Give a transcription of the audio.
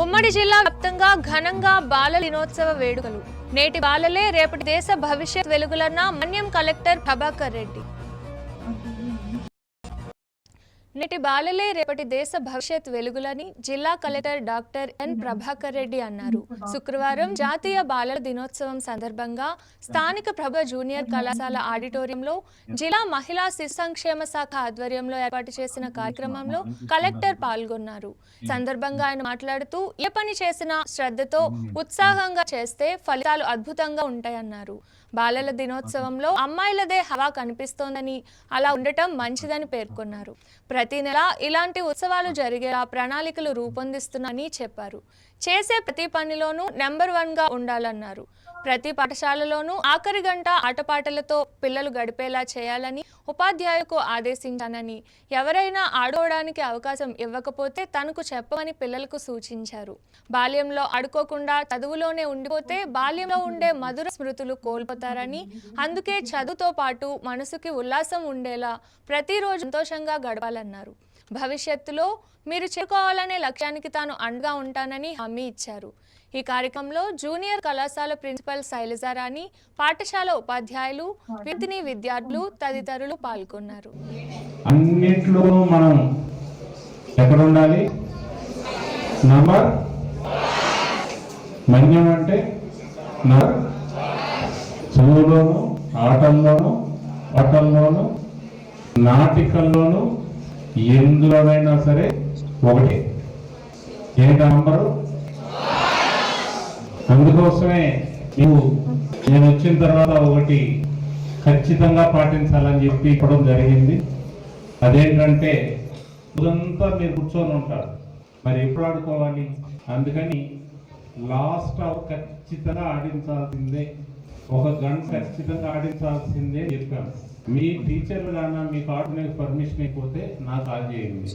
ఉమ్మడి జిల్లా వ్యాప్తంగా ఘనంగా బాలల దినోత్సవ వేడుకలు. నేటి బాలలే రేపటి దేశ భవిష్యత్ వెలుగులన్న మన్యం కలెక్టర్ ప్రభాకర్ రెడ్డి. నేటి బాలలే రేపటి దేశ భవిష్యత్ వెలుగులని జిల్లా collector doctor N. Prabhakar Reddy అన్నారు. శుక్రవారం జాతీయ బాలల దినోత్సవం సందర్భంగా స్థానిక ప్రభ జూనియర్ కళాశాల ఆడిటోరియంలో జిల్లా మహిళా శిశు సంక్షేమ శాఖ ఆధ్వర్యంలో ఏర్పాటు చేసిన కార్యక్రమంలో కలెక్టర్ పాల్గొన్నారు. సందర్భంగా ఆయన మాట్లాడుతూ ఏ పని చేసినా శ్రద్ధతో ఉత్సాహంగా చేస్తే ఫలితాలు అద్భుతంగా ఉంటాయన్నారు. బాలల దినోత్సవంలో అమ్మాయిలదే హవా కనిపిస్తోందని అలా ఉండటం మంచిదని పేర్కొన్నారు. ప్రతి నెల ఇలాంటి ఉత్సవాలు జరిగేలా ప్రణాళికలు రూపొందిస్తున్నారని చెప్పారు. చేసే ప్రతి పనిలోనూ నెంబర్ వన్గా ఉండాలన్నారు. ప్రతి పాఠశాలలోనూ ఆఖరి గంట ఆటపాటలతో పిల్లలు గడిపేలా చేయాలని ఉపాధ్యాయుకు ఆదేశించానని ఎవరైనా ఆడుకోవడానికి అవకాశం ఇవ్వకపోతే తనకు చెప్పమని పిల్లలకు సూచించారు. బాల్యంలో ఆడుకోకుండా చదువులోనే ఉండిపోతే బాల్యంలో ఉండే మధుర స్మృతులు కోల్పోతారని అందుకే చదువుతో పాటు మనసుకి ఉల్లాసం ఉండేలా ప్రతిరోజు సంతోషంగా గడపాలన్నారు. అన్నారు భవిష్యత్తులో మీరు చేరుకోవాలనే లక్ష్యానికి తాను అండగా ఉంటానని హామీ ఇచ్చారు. ఈ కార్యక్రమంలో జూనియర్ కళాశాల ప్రిన్సిపల్ శైలజారాణి పాఠశాల ఉపాధ్యాయులు విద్యార్థిని విద్యార్థులు తదితరులు పాల్గొన్నారు. అన్నిట్లోనూ మనం ఎక్కడ ఉండాలి నంబర్? మన్యం అంటే నంబర్? చదువులోను ఆటల్లోను పాటల్లోను నాటికల్లోను ఎందులోనైనా సరే ఒకటి. ఏంటి నంబరు? అందుకోసమే నువ్వు నేను వచ్చిన తర్వాత ఒకటి ఖచ్చితంగా పాటించాలని చెప్పి చెప్పడం జరిగింది. అదేంటంటే ఇదంతా మీరు కూర్చొని ఉంటారు. మరి ఎప్పుడు ఆడుకోవాలి? అందుకని లాస్ట్ అవర్ ఖచ్చితంగా ఆడించాల్సిందే. ఒక గంట ఖచ్చితంగా ఆడించాల్సిందే చెప్పాను. మీ టీచర్లు కానీ మీ కార్డు పర్మిషన్ అయిపోతే నాకు కాల్ చేయండి.